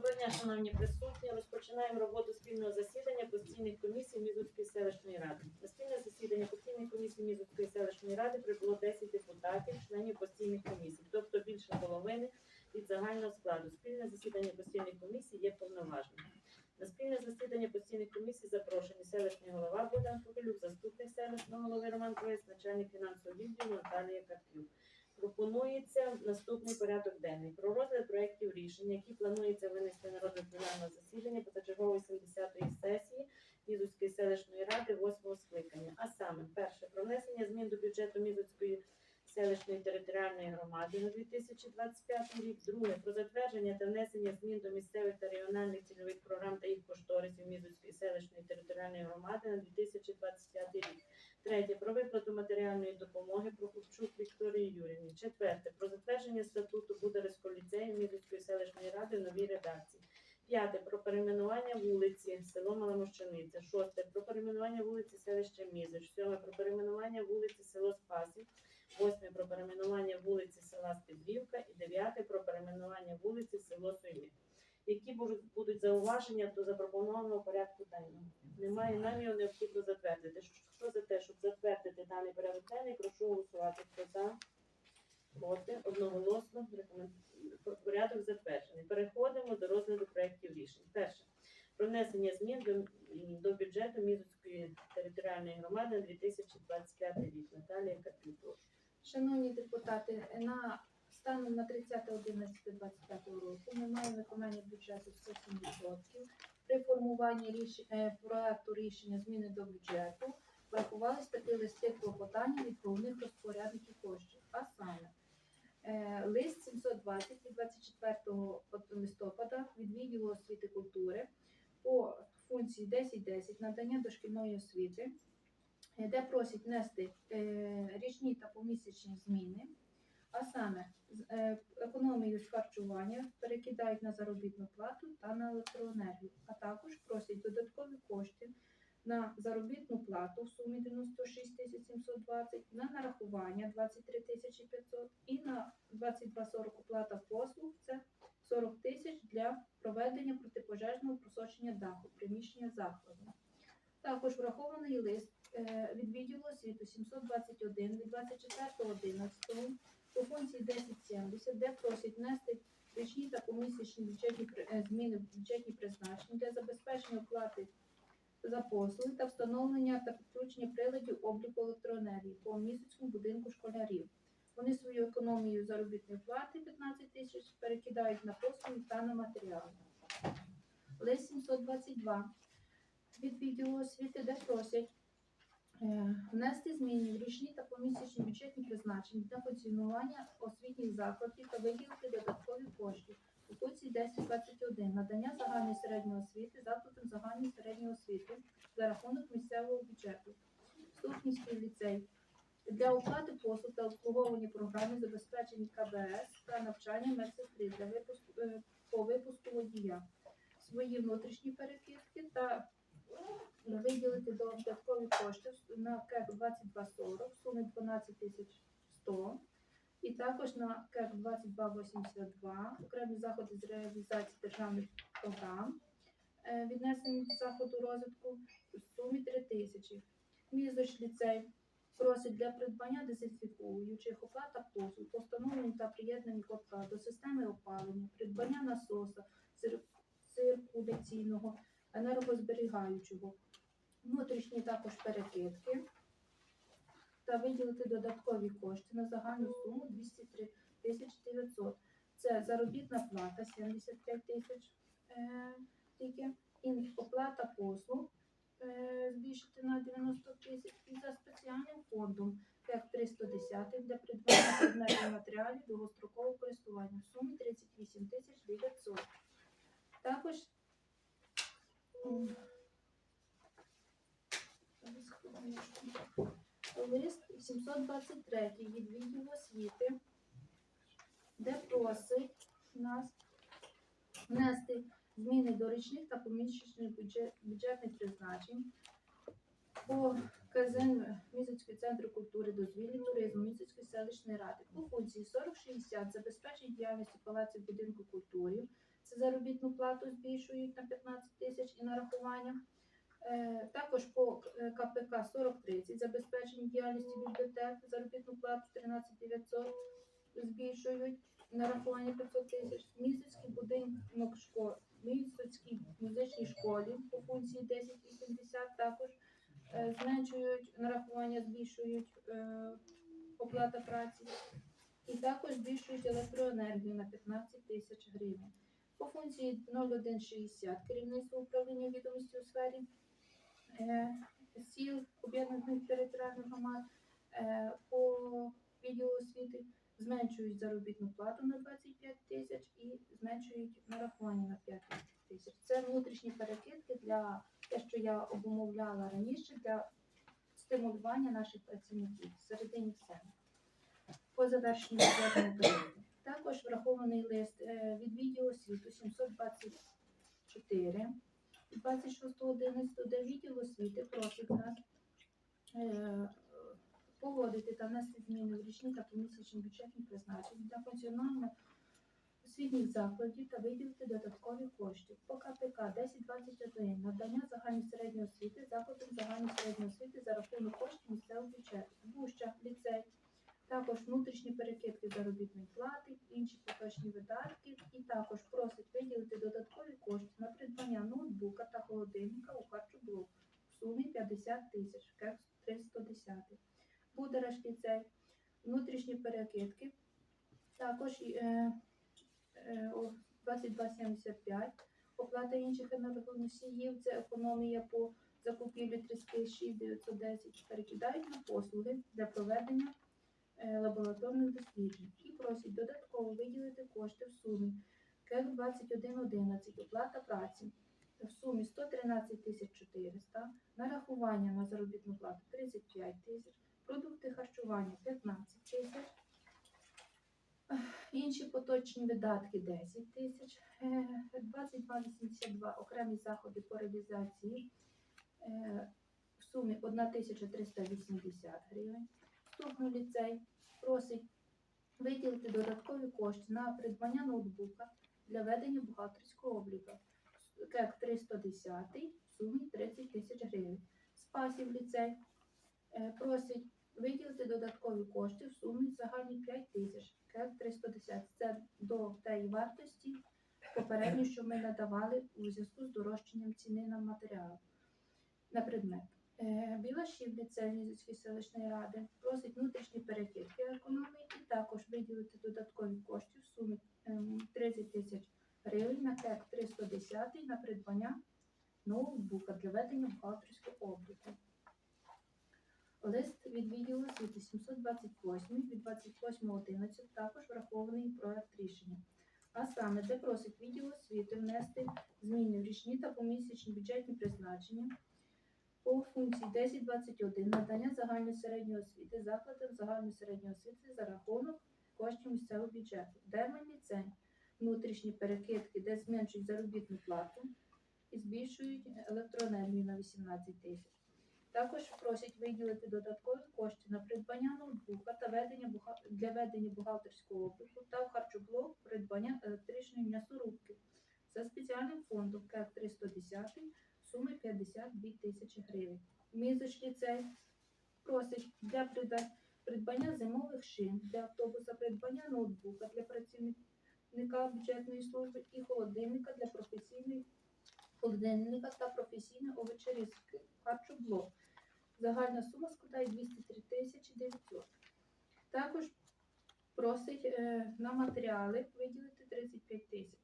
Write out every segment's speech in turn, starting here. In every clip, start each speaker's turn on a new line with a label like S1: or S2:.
S1: Доброго дня, шановні присутні. Розпочинаємо роботу спільного засідання постійних комісій Мізутської селищної ради. На спільне засідання постійних комісій Мізутської селищної ради прибуло 10 депутатів, членів постійних комісій, тобто більше половини від загального складу. Спільне засідання постійних комісій є повноважним. На спільне засідання постійних комісій запрошені селищний голова Богдан Копилюк, заступник селищного голови Роман Кроєць, начальник фінансового відділу Наталія Карпюк. Пропонується наступний порядок денний про розгляд проєктів рішень, які планується винести на розгляд пленарного засідання позачергової 70-ї сесії Мізуцької селищної ради 8 скликання. А саме, перше, про внесення змін до бюджету Мізуцької селищної територіальної громади на 2025 рік. Друге, про затвердження та внесення змін до місцевих та регіональних цільових програм та їх кошторисів Мізуцької селищної територіальної громади на 2025 рік. Третє про виплату матеріальної допомоги Прокопчук Вікторії Юрівні. Четверте про затвердження статуту Бударського ліцею Мізицької селищної ради в новій редакції. П'яте про перейменування вулиці село Маломощаниця. Шосте про перейменування вулиці селища Мізич. Сьоме про перейменування вулиці село Спасів. Восьме про перейменування вулиці села Стеблівка. І дев'яте про перейменування вулиці село Сойми. Які будуть зауваження до запропонованого порядку денного? Немає наміру необхідно затвердити. Хто за те, щоб затвердити даний порядок денний, прошу голосувати. Хто за? Проти? Одноголосно. Рекомен- Порядок затверджений. Переходимо до розгляду проєктів рішень. Перше. Про внесення змін до, до бюджету Мізуцької територіальної громади на 2025 рік. Наталія прошу.
S2: Шановні депутати, на станом на 30.11.25 року ми маємо виконання бюджету 107%. При формуванні ріш... е, проекту рішення зміни до бюджету врахувались такі листи клопотання від головних розпорядників коштів. А саме е, лист 720 від 24 листопада від відділу освіти культури по функції 10.10 надання дошкільної освіти е, де просять внести е, річні та помісячні зміни, а саме е, економію з харчування перекидають на заробітну плату та на електроенергію, а також просять додаткові кошти на заробітну плату в сумі 96 тисяч 720, на нарахування 23 тисячі 500 і на 22,40 оплата послуг це 40 тисяч для проведення протипожежного даху приміщення закладу. Також врахований лист е, від відділу освіти 721 від 24.11 по функції 1070, де просять внести річні та помісячні бюджетні е, зміни в бюджетні призначення для забезпечення оплати за послуги та встановлення та підключення приладів обліку електроенергії по місяцькому будинку школярів. Вони свою економію заробітної плати 15 тисяч перекидають на послуги та на матеріали. Лист 722 від відділу освіти, де просять е, внести зміни в річні та помісячні бюджетні призначення для функціонування освітніх закладів та виділити додаткові кошти. У пункті 1021 надання загальної середньої освіти закладам загальної середньої освіти за рахунок місцевого бюджету. Ступнівський ліцей для оплати послуг та обслуговування програми забезпечення КБС та навчання медсестри для випуску е, по випуску водія. Свої внутрішні перекидки та виділити додаткові кошти на КЕК 2240 в сумі 12 тисяч 100 і також на КЕК 2282 окремі заходи з реалізації державних програм е, віднесені до заходу розвитку в сумі 3 тисячі. Мізоч ліцей просить для придбання дезінфікуючих оплата послуг, по встановленню та приєднанні котла до системи опалення, придбання насоса, цир- циркуляційного, енергозберігаючого, внутрішні також перекидки та виділити додаткові кошти на загальну суму 203 тисяч 900. Це заробітна плата 75 тисяч е, тільки, і оплата послуг е, збільшити на 90 тисяч і за спеціальним фондом КЕК 310 для придбання предметів матеріалів довгострокового користування в сумі 38 тисяч 900. Також. Лист 723 від освіти, де просить нас внести зміни до річних та помісячних бюджетних призначень по КЗН Місяцький центр культури, дозвілля, туризму, Місяцької селищної ради. По функції 4060 забезпечить діяльності палаців будинку культури, заробітну плату збільшують на 15 тисяч і нарахування. Е, Також по е, КПК 4030 забезпечення діяльності бібліотек, заробітну плату 13 900 збільшують, нарахування 500 тисяч. Місяцький будинок школи, Місяцькій музичній школі по функції 1080 також е, зменшують нарахування, збільшують оплата праці. І також збільшують електроенергію на 15 тисяч гривень. По функції 0160 керівництво управління відомості у сфері е, сіл об'єднаних територіальних громад е, по відділу освіти зменшують заробітну плату на 25 тисяч і зменшують нарахування на 5 тисяч. Це внутрішні перекидки для те, що я обумовляла раніше, для стимулювання наших працівників всередині все. По завершенню періоду. Також врахований лист е, від відділу освіту 724 від 26.11, де відділ освіти просить нас е, погодити та внести зміни в річні та помісячні бюджетні призначення для функціонування освітніх закладів та виділити додаткові кошти. По КПК 1021 надання загальної середньої освіти закладам загальної середньої освіти за рахунок коштів місцевого бюджету. Буща, ліцей, також внутрішні перекидки заробітної плати, інші поточні видатки, і також просить виділити додаткові кошти на придбання ноутбука та холодильника у харчоблок в сумі 50 тисяч, кекс 310. Будереш ліцей, внутрішні перекидки, також е, е, о, 2275, оплата інших енергоносіїв, це економія по закупівлі тріски 6910, перекидають на послуги для проведення лабораторних досліджень і просять додатково виділити кошти в сумі КЕК 2111, оплата праці в сумі 113 тисяч 400, нарахування на заробітну плату 35 тисяч, продукти харчування 15 тисяч, інші поточні видатки 10 тисяч, Е, 2282 окремі заходи по реалізації е, в сумі 1380 гривень. Вступний ліцей просить виділити додаткові кошти на придбання ноутбука для ведення бухгалтерського обліку. КЕК 310 в сумі 30 тисяч гривень. Спасів ліцей е, просить виділити додаткові кошти в сумі загальні 5 тисяч. КЕК 310. Це до тієї вартості попередньо, що ми надавали у зв'язку з дорожчанням ціни на матеріал на предмет. Е, Білашів ліцей селищної ради просить внутрішні перекидки і також виділити додаткові кошти в сумі ем, 30 тисяч гривень на КЕК 310 на придбання ноутбука для ведення бухгалтерського обліку. Лист від відділу освіти 728 від 28.11 також врахований проект рішення. А саме, де просить відділ освіти внести зміни в річні та помісячні бюджетні призначення по функції 1021 надання загальної середньої освіти закладам загальної середньої освіти за рахунок коштів місцевого бюджету. Демон ліцей внутрішні перекидки, де зменшують заробітну плату і збільшують електроенергію на 18 тисяч. Також просять виділити додаткові кошти на придбання ноутбука та ведення для ведення бухгалтерського обліку та харчоблок придбання електричної м'ясорубки за спеціальним фондом КЕК 310 суми 52 тисячі гривень. Мізоч ліцей просить для придбання зимових шин для автобуса, придбання ноутбука для працівника бюджетної служби і холодильника для професійної холодильника та професійної овочерізки харчоблок. Загальна сума складає 203 тисячі 900. Також просить е, на матеріали виділити 35 тисяч.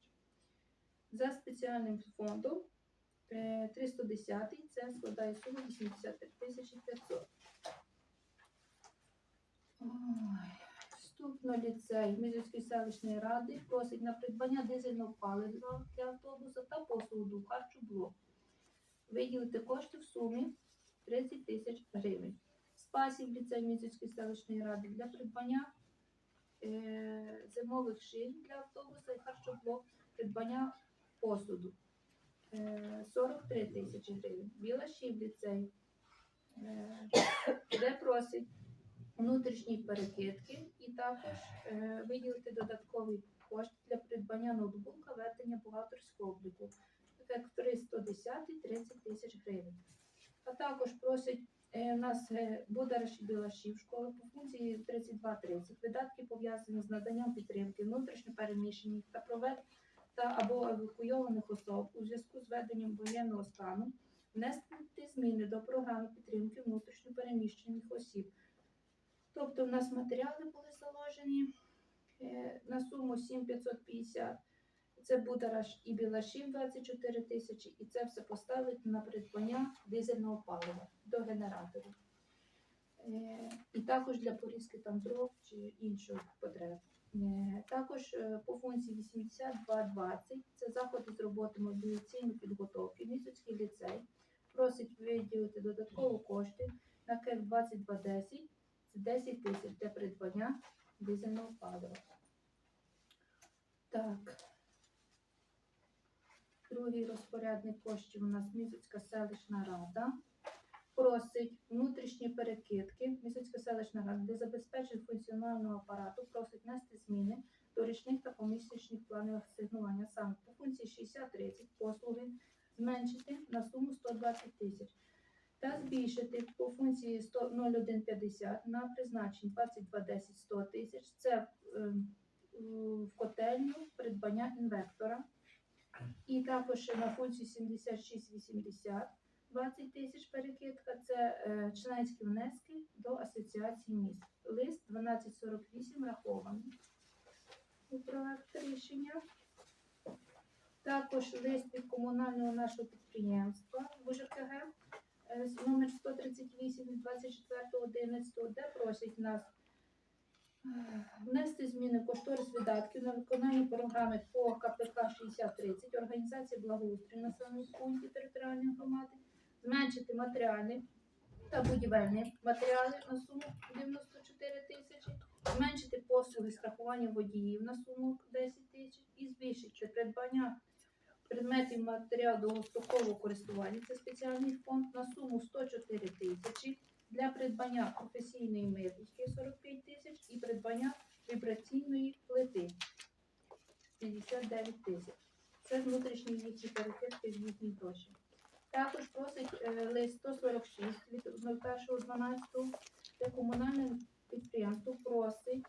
S2: За спеціальним фондом 310 це складає сума 83 тисячі 500. Ой. Вступно ліцей Мізівської селищної ради просить на придбання дизельного палива для автобуса та посуду харчоблок. Виділити кошти в сумі 30 тисяч гривень. Спасів ліцей Мізівської селищної ради для придбання е, зимових шин для автобуса і харчоблок, придбання посуду. Е, 43 тисячі гривень. Білашів ліцей, е, де просить внутрішні перекидки і також е, виділити додаткові коштів для придбання ноутбука ведення бухгалтерського обліку. Вектори 110 30 тисяч гривень. А також просять е, у нас Будараш Білашів школи по функції 3230. Видатки пов'язані з наданням підтримки внутрішньопереміщених та провед та або евакуйованих особ у зв'язку з веденням воєнного стану внести зміни до програми підтримки внутрішньопереміщених осіб. Тобто в нас матеріали були заложені е, на суму 7550. Це Будараш і Білашів 24 тисячі, і це все поставить на придбання дизельного палива до генераторів. Е, І також для порізки там дров чи інших потреб. Е, Також е, по функції 8220 це заходи з роботи мобілізаційної підготовки. Місяцький ліцей просить виділити додаткові кошти на КЕК 2210 це 10 тисяч для придбання дизельного палива. Так. Другий розпорядник коштів у нас Мізоцька селищна рада. Просить внутрішні перекидки. Мізоцька селищна рада для забезпечення функціонального апарату просить внести зміни до річних та помісячних планів асигнування саме по функції 60-30 послуги зменшити на суму 120 тисяч та збільшити по функції 100 0150 на призначення 2210 100 тисяч. Це е, в котельню придбання інвектора. І також на функцію 7680 20 тисяч перекидка. Це е, членські внески до асоціації міст. Лист 1248 врахований у проект рішення. Також лист від комунального нашого підприємства ВЖКГ е, номер 138 від 24.11, де просять нас е, внести зміни кошторис видатків на виконання програми по КПК 6030 організації благоустрою населених пунктів територіальної громади, зменшити матеріальні та будівельні матеріали на суму 94 тисячі, зменшити послуги страхування водіїв на суму 10 тисяч і збільшити придбання предметів матеріалу довгострокового користування, це спеціальний фонд на суму 104 тисячі для придбання професійної миточки 45 тисяч і придбання вібраційної плити 59 тисяч. Це внутрішні їхні перекидки з їхніх грошей. Також просить е, лист 146 від 01.12, де комунальне підприємство просить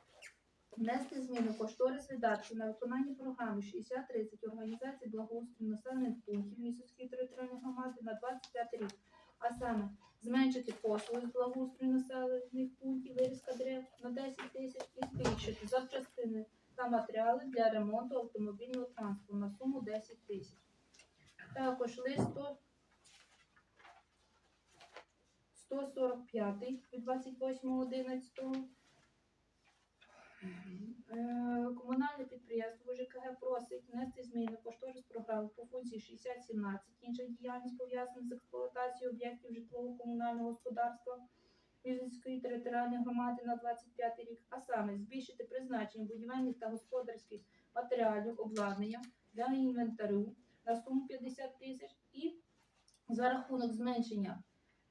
S2: внести зміни кошторис видатків на виконання програми 6030 організації благоустрою населених пунктів місяцької територіальної громади на 25 рік, а саме зменшити послуги з благоустрою населених пунктів вирізка дерев на 10 тисяч і збільшити запчастини та матеріали для ремонту автомобільного транспорту на суму 10 тисяч. Також лист 100 145 від 28.11. Е, Комунальне підприємство ЖКГ просить внести зміни кошторис програми по функції 6017 інша діяльність пов'язана з експлуатацією об'єктів житлово-комунального господарства Вінницької територіальної громади на 25 рік, а саме збільшити призначення будівельних та господарських матеріалів обладнання для інвентарю на суму 50 тисяч і за рахунок зменшення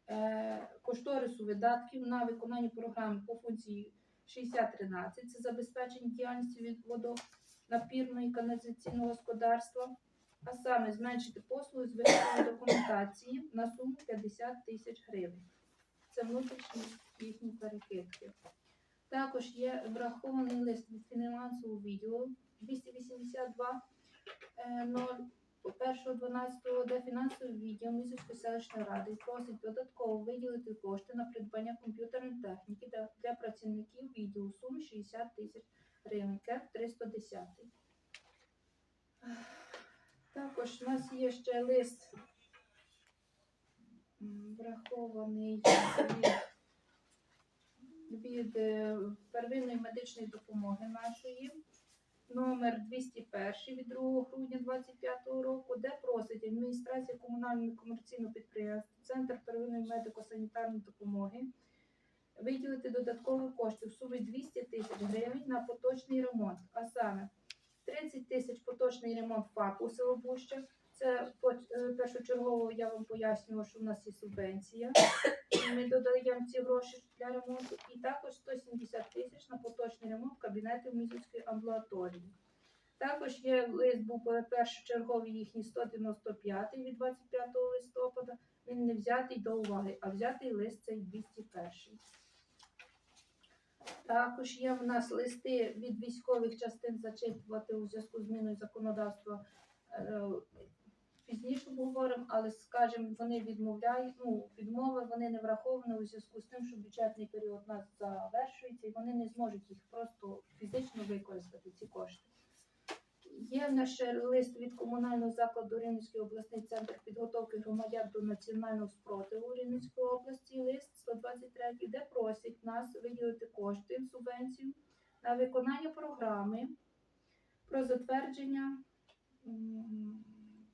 S2: Е, кошторису видатків на виконання програми по функції 6013 це забезпечення діяльності від водонапірної каналізаційного господарства, а саме зменшити послуги з вирішення документації на суму 50 тисяч гривень. Це внутрішні їхні перекидки. Також є врахований лист від фінансового відділу 282 0 по 1.12 де фінансовий відділ місяцької селищної ради просить додатково виділити кошти на придбання комп'ютерної техніки для, працівників відділу суми 60 тисяч гривень, КЕП 310. Також у нас є ще лист врахований від е, первинної медичної допомоги нашої номер 201 від 2 грудня 2025 року, де просить адміністрація комунального комерційного підприємства, Центр первинної медико-санітарної допомоги виділити додаткові кошти в сумі 200 тисяч гривень на поточний ремонт, а саме 30 тисяч поточний ремонт ФАПу село Буща. Це е, першочергово я вам пояснювала, що в нас є субвенція. Ми додаємо ці гроші для ремонту. І також 170 тисяч на поточний ремонт кабінетів місяцької амбулаторії. Також є лист був першочерговий їхній 195 від 25 листопада. Він не взятий до уваги, а взятий лист цей 201. Також є в нас листи від військових частин зачитувати у зв'язку з зміною законодавства. Пізніше поговоримо, але скажімо, вони відмовляють, ну, відмови вони не враховані у зв'язку з тим, що бюджетний період у нас завершується, і вони не зможуть їх просто фізично використати, ці кошти. Є ще лист від комунального закладу Рівненський обласний центр підготовки громадян до національного спротиву Рівненської області, лист 123, де просять нас виділити кошти, субвенцію на виконання програми про затвердження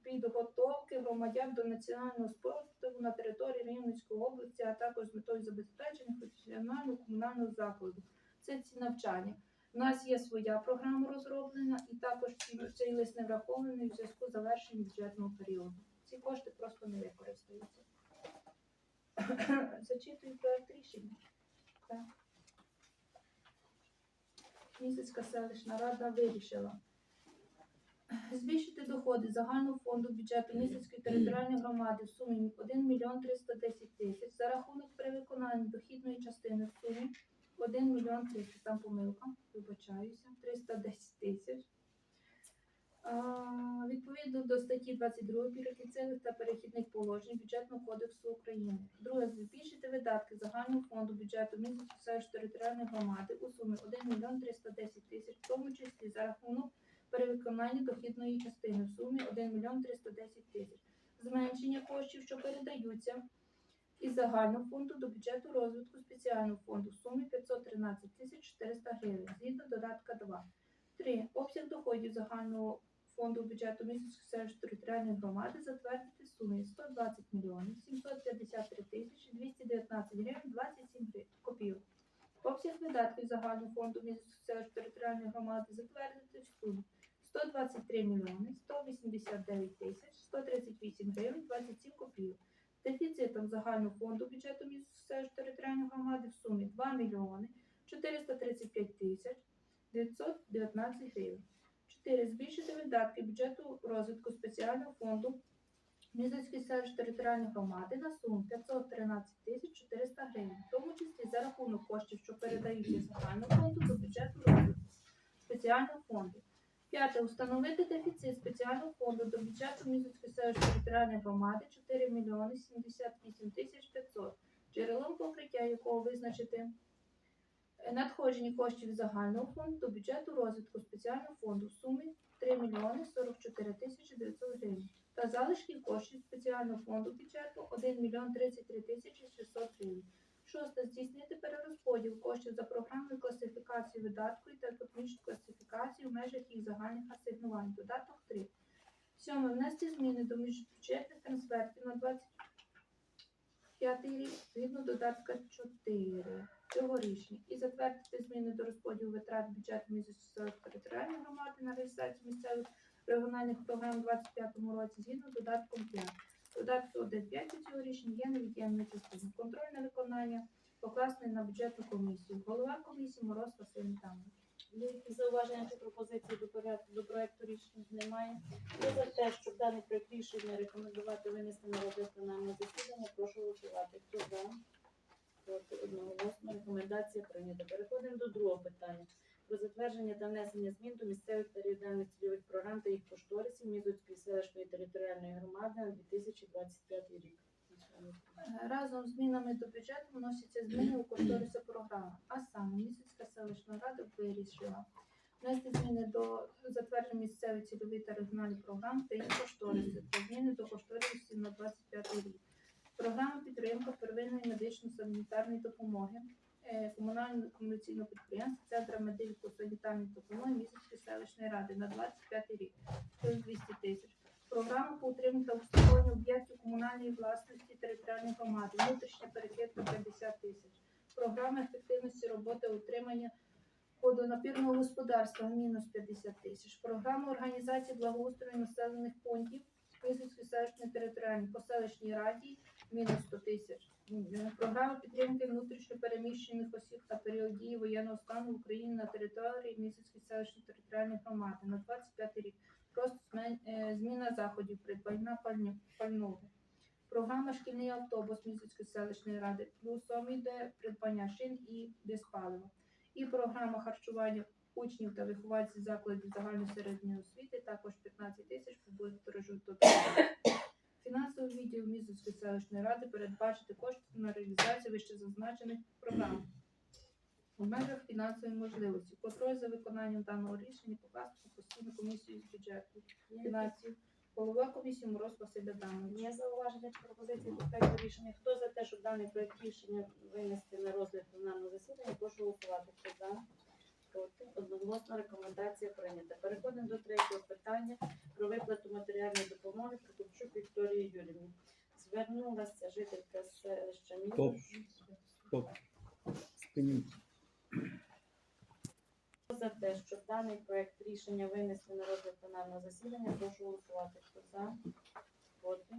S2: підготовки громадян до національного спротиву на території Рівненської області, а також з метою забезпечення функціонального комунального закладу. Це ці навчання. У нас є своя програма розроблена, і також цей лист не врахований в зв'язку з завершенням бюджетного періоду. Ці кошти просто не використаються. Зачитую проект рішення. Місяцька селищна рада вирішила збільшити доходи загального фонду бюджету місяцької територіальної громади в сумі 1 мільйон 310 тисяч за рахунок перевиконання дохідної частини в сумі 1 мільйон 300, там помилка, вибачаюся, 310 тисяч. Відповідно до статті 22 перекінцевих та перехідних положень Бюджетного кодексу України. Друге, збільшити видатки загального фонду бюджету селищ територіальної громади у сумі 1 мільйон 310 тисяч, в тому числі за рахунок перевиконання дохідної частини в сумі 1 мільйон 310 тисяч. Зменшення коштів, що передаються із загального фонду до бюджету розвитку спеціального фонду в сумі 513 тисяч 400 гривень, згідно додатка 2. 3. Обсяг доходів загального фонду бюджету місяцької селищної територіальної громади затвердити в сумі 120 мільйонів 753 тисячі 219 гривень 27 гривень копійок. Обсяг видатків загального фонду місяцької селищної територіальної громади затвердити в сумі 123 мільйони 189 тисяч 138 гривень 27 копійок. Дефіцитом загального фонду бюджету місцевої територіальної громади в сумі 2 мільйони 435 тисяч 919 гривень. 4. Збільшити видатки бюджету розвитку спеціального фонду Мізицької селищної територіальної громади на суму 513 тисяч 400 гривень, в тому числі за рахунок коштів, що передаються загального фонду до бюджету розвитку спеціального фонду. П'яте. Установити дефіцит спеціального фонду до бюджету Мізицької селищної територіальної громади 4 мільйони 78 тисяч 500, джерелом покриття якого визначити надходження коштів загального фонду до бюджету розвитку спеціального фонду в сумі 3 мільйони 44 тисячі 900 гривень та залишків коштів спеціального фонду бюджету 1 мільйон 33 тисячі 600 гривень. Шосте. Здійснити перерозподіл коштів за програмою класифікації видатків та економічної класифікації в межах їх загальних асигнувань. Додаток 3. Сьоме. Внести зміни до міжбюджетних трансфертів на 25 рік згідно додатка 4 цього рішення і затвердити зміни до розподілу витрат бюджету місяця територіальної громади на реалізацію місцевих регіональних програм у 2025 році згідно з додатком 5. Додатки 1.5 до цього рішення є невід'ємною частиною. Контрольне виконання покласти на бюджетну комісію. Голова комісії Мороз Василь Михайлович.
S1: Зауваження чи пропозиції до порядку до проекту рішення немає. Хто за те, щоб даний проект рішення рекомендувати винести на розгляд засідання, прошу голосувати. Хто за? Проти одноголосно рекомендація прийнята. Переходимо до другого питання. Про затвердження та внесення змін до місцевих та регіональних цільових програм та їх кошторисів Мізоцької селищної територіальної громади на 2025 рік.
S2: Разом з змінами до бюджету вносяться зміни у кошториси програми. А саме Місяцька селищна рада вирішила внести зміни до затвердження місцевої цільової та регіональних програм та їх кошториси та зміни до кошторисів на 25 рік. Програма підтримка первинної медично-санітарної допомоги комунального комерційного підприємства Центра медико-санітарної допомоги Місяцької селищної ради на 25 рік плюс 200 тисяч. Програма по утриманню та обслуговуванню об'єктів комунальної власності територіальної громади, внутрішня перекидка 50 тисяч. Програма ефективності роботи утримання водонапірного господарства мінус 50 тисяч. Програма організації благоустрою населених пунктів Київської селищної територіальної по селищній раді мінус 100 тисяч. Програма підтримки внутрішньо переміщених осіб на період дії воєнного стану в Україні на території Місяцької селищної територіальної громади на 25 рік. Просто е, зміна заходів придбання пального. Програма шкільний автобус Місяцької селищної ради плюсом іде придбання шин і диспалива. І програма харчування учнів та вихованців закладів загальної середньої освіти також 15 тисяч побудову до Фінансовий відділ Місяцької селищної ради передбачити кошти на реалізацію вищезазначених програм. У межах фінансової можливості контроль за виконанням даного рішення покласти постійну комісію з бюджету фінансів. Голова комісії Мороз Василь Адамович.
S1: Є зауваження чи пропозиції до проекту рішення. Хто за те, щоб даний проект рішення винести на розгляд пленарного засідання, прошу голосувати. Хто за? Проти? Одноголосна рекомендація прийнята. Переходимо до третього питання про виплату матеріальної допомоги Прокопчук Вікторії Юрівні. Звернулася жителька селища
S3: Стоп. Стоп. Спиніть.
S1: За те, щоб даний проект рішення винести на розгляд пленарного засідання, прошу голосувати. Хто за? Проти?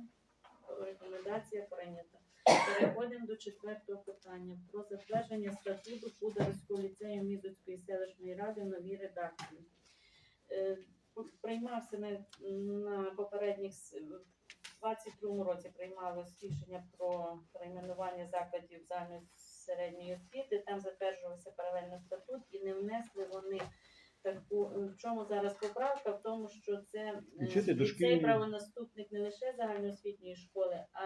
S1: Рекомендація прийнята. Переходимо до четвертого питання про затвердження статуту Пударського ліцею Мізоцької селищної ради в новій редакції. Е, Приймався на, на попередніх с- в 22 році приймалось рішення про перейменування закладів загальної середньої освіти. Там затверджувався паралельно статут і не внесли вони таку. В чому зараз поправка? В тому, що це е, ліцей правонаступник не лише загальноосвітньої школи, а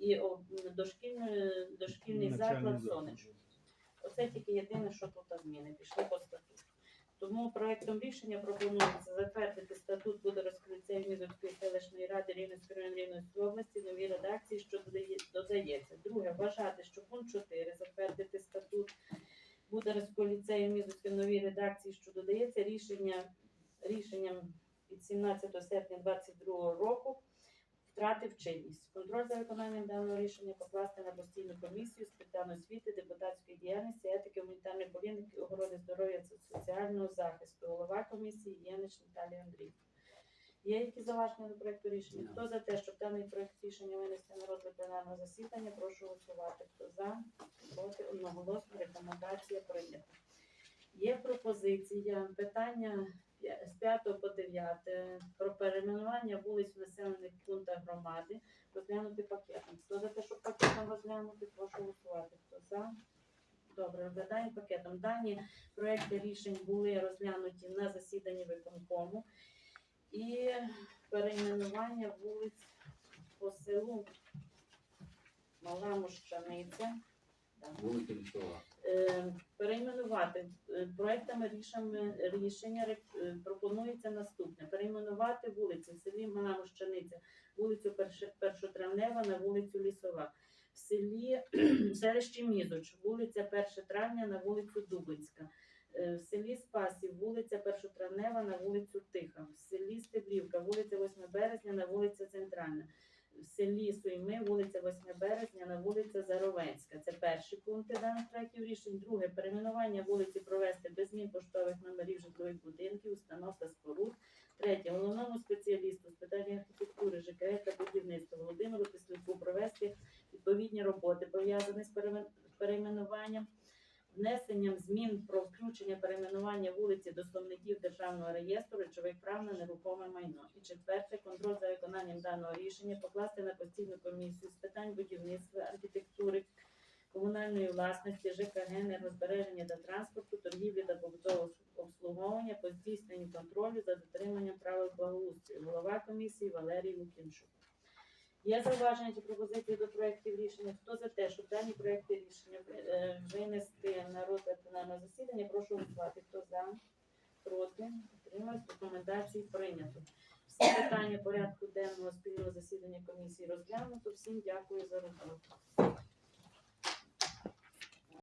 S1: і о, дошкільної, дошкільний заклад сонечко. Оце тільки єдине, що тут зміни пішли по статуту. Тому проектом рішення пропонується затвердити статут Будорозької ліцею Мізовської селищної ради Рівненської району Рівненської області новій редакції, що додається. Друге, вважати, що пункт 4 затвердити статут Будорозького ліцею Мізовської новій редакції, що додається рішення рішенням від 17 серпня 2022 року втратив чинність. Контроль за виконанням даного рішення покласти на постійну комісію з питань освіти, депутатської діяльності, етики, гуманітарної політики, охорони здоров'я та соціального захисту. Голова комісії Янич Наталія Андрій. Є які зауваження до проекту рішення? Хто за те, щоб даний проект рішення винести на розгляд пленарного засідання, прошу голосувати. Хто за, проти, одноголосно, рекомендація прийнята. Є пропозиція питання з 5 по 9 про перейменування вулиць в населених пунктах громади розглянути пакетом. Хто за те, щоб пакетом розглянути, прошу голосувати. Хто за? Добре, розглядаємо пакетом. Дані проекти рішень були розглянуті на засіданні виконкому і перейменування вулиць по селу Мала Мощаниця. Е, перейменувати е, проектами рішення, е, пропонується наступне: перейменувати вулиці в селі Мала Мощаниця, вулицю Першотравнева на вулицю Лісова, в селі в селищі Мізоч, вулиця 1 травня на вулицю Дублицька. е, В селі Спасів, вулиця Першотравнева на вулицю Тиха, в селі Стеблівка, вулиця 8 березня на вулиця Центральна, в селі Суйми, вулиця 8 березня на вулиця Заровенська. Це перші пункти даних проєктів рішень. Друге перейменування вулиці провести без змін поштових номерів житлових будинків, установ та споруд. Третє головному спеціалісту з питань архітектури, ЖКГ та будівництва Володимиру Кислюку провести відповідні роботи, пов'язані з переймен- перейменуванням. Внесенням змін про включення перейменування вулиці до словників Державного реєстру речових прав на нерухоме майно. І четверте, контроль за виконанням даного рішення покласти на постійну комісію з питань будівництва, архітектури, комунальної власності, ЖКГ, енергозбереження та транспорту, торгівлі та побутового обслуговування по здійсненню контролю за дотриманням правил благоустрою. Голова комісії Валерій Лукінчук. Є зауваження чи пропозиції до проєктів рішення? Хто за те, щоб дані проєкти рішення е, винести на розгляд пленарного засідання? Прошу голосувати. Хто за? Проти? отримав Рекомендації прийнято. Всі питання порядку денного спільного засідання комісії розглянуто. Всім дякую за роботу.